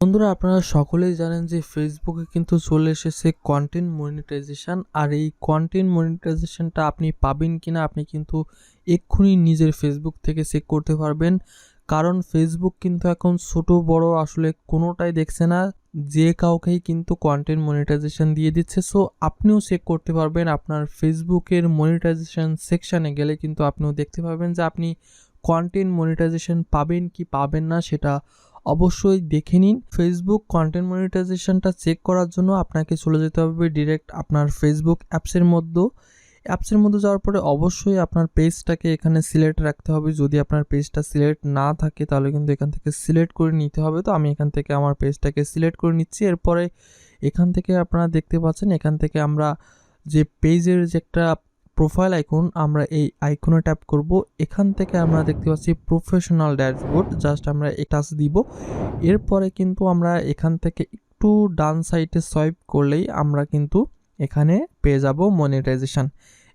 বন্ধুরা, আপনারা সকলেই জানেন যে ফেসবুকে কিন্তু চলে এসেছে কন্টেন্ট মনিটাইজেশন আর এই কন্টেন্ট মনিটাইজেশনটা আপনি পাবেন কি না আপনি কিন্তু এক্ষুনি নিজের ফেসবুক থেকে চেক করতে পারবেন। কারণ ফেসবুক কিন্তু এখন ছোট, বড় আসলে কোনোটাই দেখছে না, যে কাউকেই কিন্তু কন্টেন্ট মনিটাইজেশান দিয়ে দিচ্ছে। সো আপনিও চেক করতে পারবেন, আপনার ফেসবুকের মনিটাইজেশন সেকশানে গেলে কিন্তু আপনিও দেখতে পাবেন যে আপনি কন্টেন্ট মনিটাইজেশন পাবেন কি পাবেন না, সেটা অবশ্যই দেখে নিন। ফেসবুক কন্টেন্ট মনিটাইজেশনটা চেক করার জন্য আপনাকে চলে যেতে হবে ডিরেক্ট আপনার ফেসবুক অ্যাপসের মধ্যে। অ্যাপসের মধ্যে যাওয়ার পরে অবশ্যই আপনার পেজটাকে এখানে সিলেক্ট রাখতে হবে। যদি আপনার পেজটা সিলেক্ট না থাকে, তাহলে কিন্তু এখান থেকে সিলেক্ট করে নিতে হবে। তো আমি এখান থেকে আমার পেজটাকে সিলেক্ট করে নিচ্ছি। এরপরে এখান থেকে আপনারা দেখতে পাচ্ছেন, এখান থেকে আমরা যে পেজের যে একটা প্রোফাইল আইকন আমরা এই আইকনে ট্যাপ করব। এখান থেকে আমরা দেখতে পাচ্ছি প্রফেশনাল ড্যাশবোর্ড জাস্ট আমরা টাচ দিব। এরপরে কিন্তু আমরা এখান থেকে একটু ডান সাইডে সোয়াইপ করলেই আমরা কিন্তু এখানে পেয়ে যাব মনিটাইজেশন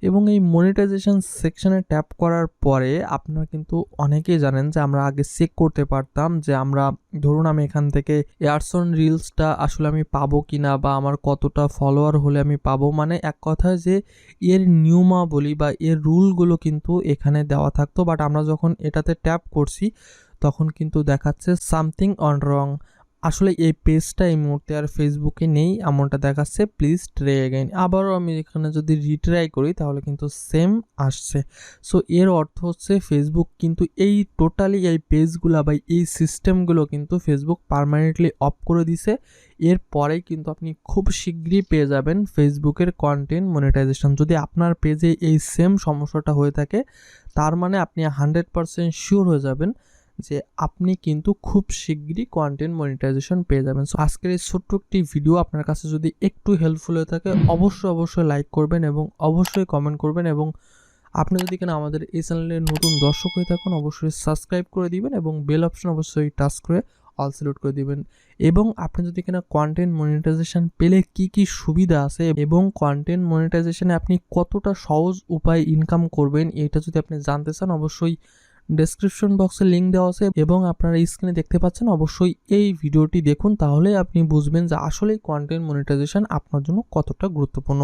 এবং এই মনিটাইজেশন সেকশনে ট্যাপ করার পরে আপনারা কিন্তু অনেকেই জানেন যে আমরা আগে চেক করতে পারতাম যে আমরা, ধরুন আমি এখান থেকে এয়ারসন রিলসটা আসলে আমি পাবো কি না বা আমার কতটা ফলোয়ার হলে আমি পাবো। মানে এক কথায় যে এর নিয়মাবলী বা এর রুলগুলো কিন্তু এখানে দেওয়া থাকতো। বাট আমরা যখন এটাতে ট্যাপ করছি, তখন কিন্তু দেখাচ্ছে সামথিং অন রং আসলে এই পেজটা এই মুহূর্তে আর ফেসবুকে নেই, এমনটা দেখাচ্ছে প্লিজ ট্রে এগেইন আবারও আমি এখানে যদি রিট্রাই করি, তাহলে কিন্তু সেম আসছে। সো এর অর্থ হচ্ছে ফেসবুক কিন্তু এই টোটালি এই পেজগুলো বা এই সিস্টেমগুলো কিন্তু ফেসবুক পারমানেন্টলি অফ করে দিছে। এরপরেই কিন্তু আপনি খুব শীঘ্রই পেয়ে যাবেন ফেসবুকের কন্টেন্ট মনিটাইজেশন যদি আপনার পেজে এই সেম সমস্যাটা হয়ে থাকে, তার মানে আপনি হান্ড্রেড পারসেন্ট শিওর হয়ে যাবেন। যে আপনি কিন্তু খুব শীঘ্রই কন্টেন্ট মনিটাইজেশন পেয়ে যাবেন। সো আজকের এই ছোট্ট একটি ভিডিও আপনার কাছে যদি একটু হেল্পফুল হয়ে থাকে, অবশ্যই অবশ্যই লাইক করবেন এবং অবশ্যই কমেন্ট করবেন এবং আপনি যদি কিনা আমাদের এই চ্যানেলের নতুন দর্শক হয়ে থাকুন, অবশ্যই সাবস্ক্রাইব করে দিবেন এবং বেল অপশন অবশ্যই টাচ করে অল সিলেক্ট করে দিবেন। এবং আপনি যদি কিনা কন্টেন্ট মনিটাইজেশন পেলে কি কি সুবিধা আছে এবং কন্টেন্ট মনিটাইজেশনে আপনি কতটা সহজ উপায় ইনকাম করবেন, এটা যদি আপনি জানতে চান, অবশ্যই ডেসক্রিপশন বক্সে লিঙ্ক দেওয়া আছে এবং আপনারা স্ক্রিনে দেখতে পাচ্ছেন অবশ্যই এই ভিডিওটি দেখুন, তাহলে আপনি বুঝবেন যে আসলে কন্টেন্ট মনিটাইজেশন আপনার জন্য কতটা গুরুত্বপূর্ণ।